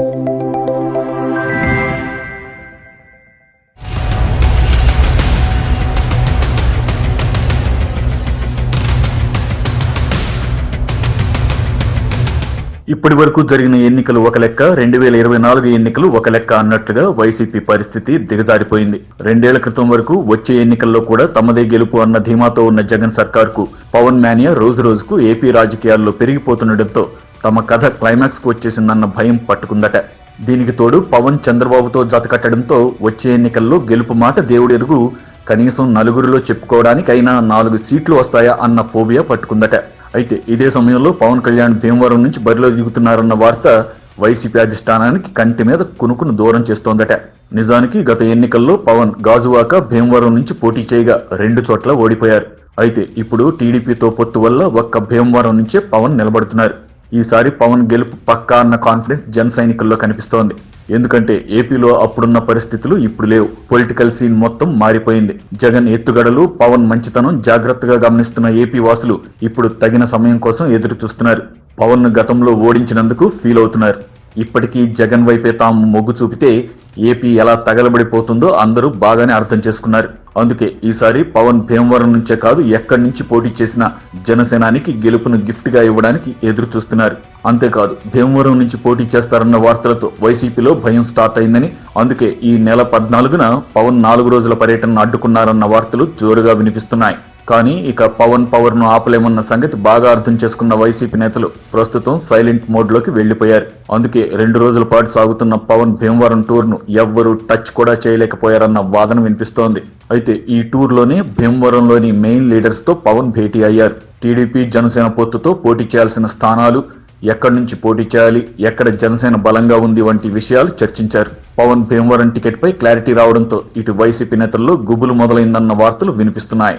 Thank you. ఇప్పటి వరకు జరిగిన ఎన్నికలు ఒక లెక్క రెండు వేల ఇరవై నాలుగు ఎన్నికలు ఒక లెక్క అన్నట్లుగా వైసీపీ పరిస్థితి దిగజారిపోయింది. రెండేళ్ళ క్రితం వరకు వచ్చే ఎన్నికల్లో కూడా తమదే గెలుపు అన్న ధీమాతో ఉన్న జగన్ సర్కార్కు పవన్ మేనియా రోజు రోజుకు ఏపీ రాజకీయాల్లో పెరిగిపోతుండటంతో తమ కథ క్లైమాక్స్కు వచ్చేసిందన్న భయం పట్టుకుందట. దీనికి తోడు పవన్ చంద్రబాబుతో జతకట్టడంతో వచ్చే ఎన్నికల్లో గెలుపు మాట దేవుడెరుగు కనీసం నలుగురిలో చెప్పుకోవడానికైనా నాలుగు సీట్లు వస్తాయా అన్న ఫోబియా పట్టుకుందట. అయితే ఇదే సమయంలో పవన్ కళ్యాణ్ భీమవరం నుంచి బరిలో దిగుతున్నారన్న వార్త వైసీపీ అధిష్టానానికి కంటి మీద కునుకును దూరం చేస్తోందట. నిజానికి గత ఎన్నికల్లో పవన్ గాజువాక భీమవరం నుంచి పోటీ చేయగా రెండు చోట్ల ఓడిపోయారు. అయితే ఇప్పుడు టీడీపీతో పొత్తు వల్ల ఒక్క భీమవరం నుంచే పవన్ నిలబడుతున్నారు. ఈసారి పవన్ గెలుపు పక్కా అన్న కాన్ఫిడెన్స్ జన సైనికుల్లో కనిపిస్తోంది. ఎందుకంటే ఏపీలో అప్పుడున్న పరిస్థితులు ఇప్పుడు లేవు. పొలిటికల్ సీన్ మొత్తం మారిపోయింది. జగన్ ఎత్తుగడలు పవన్ మంచితనం జాగ్రత్తగా గమనిస్తున్న ఏపీ వాసులు ఇప్పుడు తగిన సమయం కోసం ఎదురు చూస్తున్నారు. పవన్ గతంలో ఓడించినందుకు ఫీల్ అవుతున్నారు. ఇప్పటికీ జగన్ వైపే తాము మొగ్గు చూపితే ఏపీ ఎలా తగలబడిపోతుందో అందరూ బాగానే అర్థం చేసుకున్నారు. అందుకే ఈసారి పవన్ భీమవరం నుంచే కాదు ఎక్కడి నుంచి పోటీ చేసిన జనసేనానికి గెలుపును గిఫ్ట్గా ఇవ్వడానికి ఎదురు చూస్తున్నారు అంతేకాదు భీమవరం నుంచి పోటీ చేస్తారన్న వార్తలతో వైసీపీలో భయం స్టార్ట్ అయిందని అందుకే ఈ నెల పద్నాలుగున పవన్ నాలుగు రోజుల పర్యటనను అడ్డుకున్నారన్న వార్తలు జోరుగా వినిపిస్తున్నాయి. కానీ ఇక పవన్ పవర్ను ఆపలేమన్న సంగతి బాగా అర్థం చేసుకున్న వైసీపీ నేతలు ప్రస్తుతం సైలెంట్ మోడ్లోకి వెళ్ళిపోయారు అందుకే రెండు రోజుల పాటు సాగుతున్న పవన్ భీమవరం టూర్ను ఎవ్వరూ టచ్ కూడా చేయలేకపోయారన్న వాదన వినిపిస్తోంది. అయితే ఈ టూర్లోనే భీమవరంలోని మెయిన్ లీడర్స్తో పవన్ భేటీ అయ్యారు. టీడీపీ జనసేన పొత్తుతో పోటీ చేయాల్సిన స్థానాలు ఎక్కడి నుంచి పోటీ చేయాలి ఎక్కడ జనసేన బలంగా ఉంది వంటి విషయాలు చర్చించారు. పవన్ భీమవరం టికెట్పై క్లారిటీ రావడంతో ఇటు వైసీపీ నేతల్లో గుబులు మొదలైందన్న వార్తలు వినిపిస్తున్నాయి.